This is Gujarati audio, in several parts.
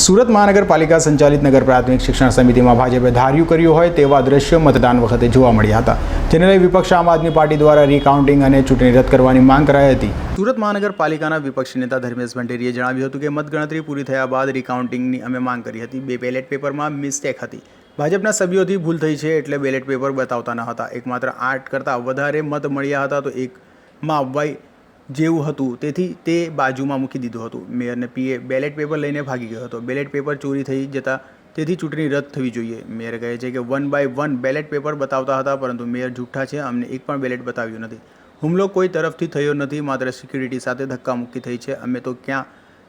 સુરત મહાનગરપાલિકા સંચાલિત નગર પ્રાથમિક શિક્ષણ સમિતિમાં ભાજપે ધાર્યું કર્યું હોય તેવા દ્રશ્યો મતદાન વખતે જોવા મળ્યા હતા, જેને લઈ વિપક્ષ આમ આદમી પાર્ટી દ્વારા રીકાઉન્ટિંગ અને ચૂંટણી રદ કરવાની માંગ કરાઈ હતી. સુરત મહાનગરપાલિકાના વિપક્ષી નેતા ધર્મેશ ભંડેરીએ જણાવ્યું હતું કે મતગણતરી પૂરી થયા બાદ રીકાઉન્ટિંગની અમે માંગ કરી હતી. બે બેલેટ પેપરમાં મિસ્ટેક હતી. ભાજપના સભ્યોથી ભૂલ થઈ છે એટલે બેલેટ પેપર બતાવતા ન હતા. એકમાત્ર આઠ કરતાં વધારે મત મળ્યા હતા તો એકમાં અવાઈ જેવું હતું. તેથી તે બાજુમાં મૂકી દીધું હતું. મેયરને પીએ બેલેટ પેપર લઈને ભાગી ગયો હતો. બેલેટ પેપર ચોરી થઈ જતા તેથી ચૂંટણી રદ થવી જોઈએ. મેયર કહે છે કે one by one ballot paper બતાવતા હતા, પરંતુ મેયર જૂઠા છે. અમને એક પણ બેલેટ બતાવ્યું નથી. હુમલો કોઈ તરફથી થયો નથી. માત્ર સિક્યુરિટી સાથે ધક્કામુક્કી થઈ છે. અમે તો ક્યાં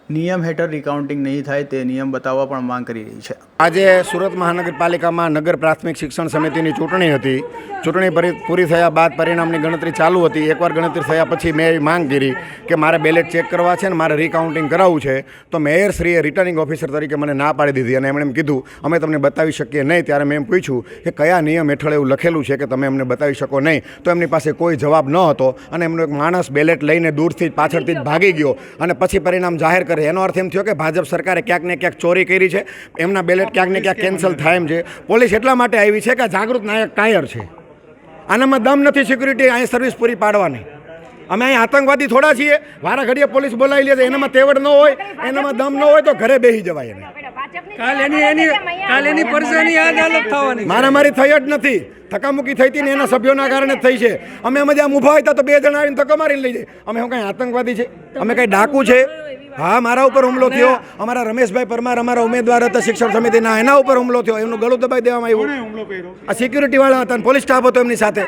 નિયમ હેઠળ રિકાઉન્ટિંગ નહીં થાય તે નિયમ બતાવવા પણ માંગ કરી રહી છે. આજે સુરત મહાનગરપાલિકામાં નગર પ્રાથમિક શિક્ષણ સમિતિની ચૂંટણી હતી. ચૂંટણી પરી થયા બાદ પરિણામની ગણતરી ચાલુ હતી. એકવાર ગણતરી થયા પછી મેં એવી માંગ કરી કે મારે બેલેટ ચેક કરવા છે ને મારે રિકાઉન્ટિંગ કરાવવું છે, તો મેયરશ્રીએ રિટર્નિંગ ઓફિસર તરીકે મને ના પાડી દીધી અને એમણે એમ કીધું, અમે તમને બતાવી શકીએ નહીં. ત્યારે મેં એમ પૂછ્યું કે કયા નિયમ હેઠળ એવું લખેલું છે કે તમે અમને બતાવી શકો નહીં? તો એમની પાસે કોઈ જવાબ ન હતો અને એમનો એક માણસ બેલેટ લઈને દૂરથી પાછળથી જ ભાગી ગયો અને પછી પરિણામ જાહેર કરે એનો અર્થ એમ થયો કે ભાજપ સરકારે ક્યાંક ને ક્યાંક ચોરી કરી છે એમના બેલેટ ક્યાંક ને ક્યાંક કેન્સલ થાય એમ છે. પોલીસ એટલા માટે આવી છે કે આ જાગૃત નાયક ટાયર છે. આનામાં દમ નથી સિક્યુરિટી અહીં સર્વિસ પૂરી પાડવાની. અમે અહીં આતંકવાદી થોડા છીએ વારા ઘડીએ પોલીસ બોલાવી લે છે એનામાં તેવડ ન હોય એનામાં દમ ન હોય તો ઘરે બેસી જવાય એને. કાલ એની એની કાલ એની પરસેની અદાલત થવાની મારામારી થઈ જ નથી. થકામુકી થઈ હતી ને એના સભ્યોના કારણે થઈ છે. અમે અમે જ્યાં ઊભા હતા તો બે જણા આવીને ધક્કો મારીને લઈ જાય. અમે હું કાંઈ આતંકવાદી છે? અમે કાંઈ ડાકુ છે? હા મારા ઉપર હુમલો થયો. અમારા રમેશભાઈ પરમાર અમારા ઉમેદવાર હતા શિક્ષણ સમિતિના. એના ઉપર હુમલો થયો. એમનું ગળું દબાઈ દેવામાં આવ્યું. આ સિક્યુરિટી વાળા હતા પોલીસ સ્ટાફ હતો એમની સાથે.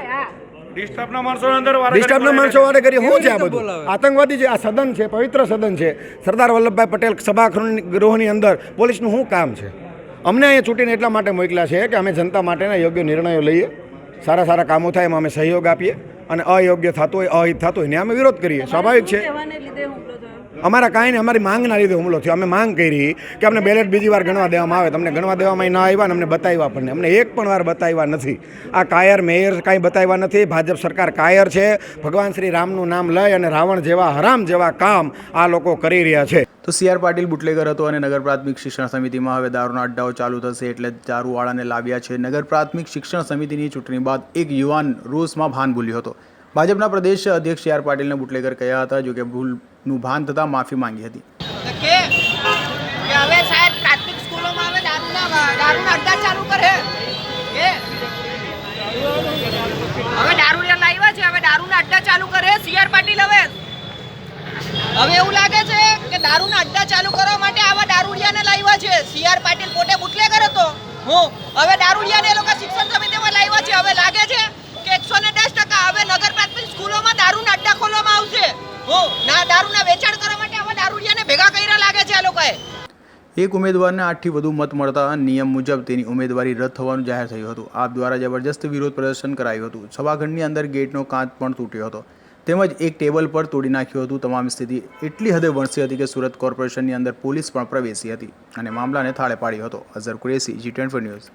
ડિસ્ટર્બના માણસો અંદર ડિસ્ટર્બના વાળે કરી શું છે આ બધું? આતંકવાદી છે. આ સદન છે પવિત્ર સદન છે. સરદાર વલ્લભભાઈ પટેલ સભાગૃહની ગૃહની અંદર. પોલીસનું શું કામ છે? અમને અહીંયા ચૂંટીને એટલા માટે મોકલ્યા છે કે અમે જનતા માટેના યોગ્ય નિર્ણયો લઈએ. સારા સારા કામો થાય એમાં અમે સહયોગ આપીએ. અને અયોગ્ય થતું હોય અહિત થતું હોય ને અમે વિરોધ કરીએ. સ્વાભાવિક છે. અમારા કાંઈ નહીં, અમારી માંગના લીધે હુમલો થયો. અમે માંગ કરી કે અમને બેલેટ બીજી વાર ગણવા દેવામાં આવે. તમને ગણવા દેવામાં ના આવ્યા ને અમને બતાવ્યા આપણને. અમને એક પણ વાર બતાવ્યા નથી. આ કાયર મેયર કાંઈ બતાવ્યા નથી. ભાજપ સરકાર કાયર છે. ભગવાન શ્રી રામનું નામ લઈ અને રાવણ જેવા, હરામ જેવા કામ આ લોકો કરી રહ્યા છે. તો સી આર પાટીલ બુટલેગર હતો અને નગર પ્રાથમિક શિક્ષણ સમિતિમાં હવે દારૂના અડ્ડાઓ ચાલુ થશે એટલે દારૂવાળાને લાવ્યા છે. નગર પ્રાથમિક શિક્ષણ સમિતિની ચૂંટણી બાદ એક યુવાન રોષમાં ભાન ભૂલ્યો હતો. ભાજપના પ્રદેશ અધ્યક્ષ સી આર પાટીલને બુટલેગર કહ્યા હતા, જોકે ભૂલનું ભાન થતાં માફી માંગી હતી. ચાલુ કરે, સીઆર પાટીલ હવે. હવે એવું લાગે છે કે દારૂના અડ્ડા ચાલુ કરવા માટે આવા દારૂડિયાને લાવ્યા છે. સીઆર પાટીલ પોતે બુટલેગર હતો. હું, હવે દારૂડિયાને એ લોકો શિક્ષણ કર્યા લાગે છે આ લોકોએ? એક ઉમેદવારને આઠથી વધુ મત મળતા નિયમ મુજબ તેની ઉમેદવારી રદ થવાનું જાહેર થયું હતું. આપ દ્વારા જબરજસ્ત વિરોધ પ્રદર્શન કરાયું હતું. સભાખંડની અંદર ગેટનો કાચ પણ તૂટ્યો હતો. તેમજ એક ટેબલ પર તોડી નાખ્યું હતું. તમામ સ્થિતિ એટલી હદે વણસી હતી કે સુરત કોર્પોરેશનની અંદર પોલીસ પણ પ્રવેશી હતી અને મામલાને થાળે પાડ્યો હતો. Azhar Qureshi G twenty news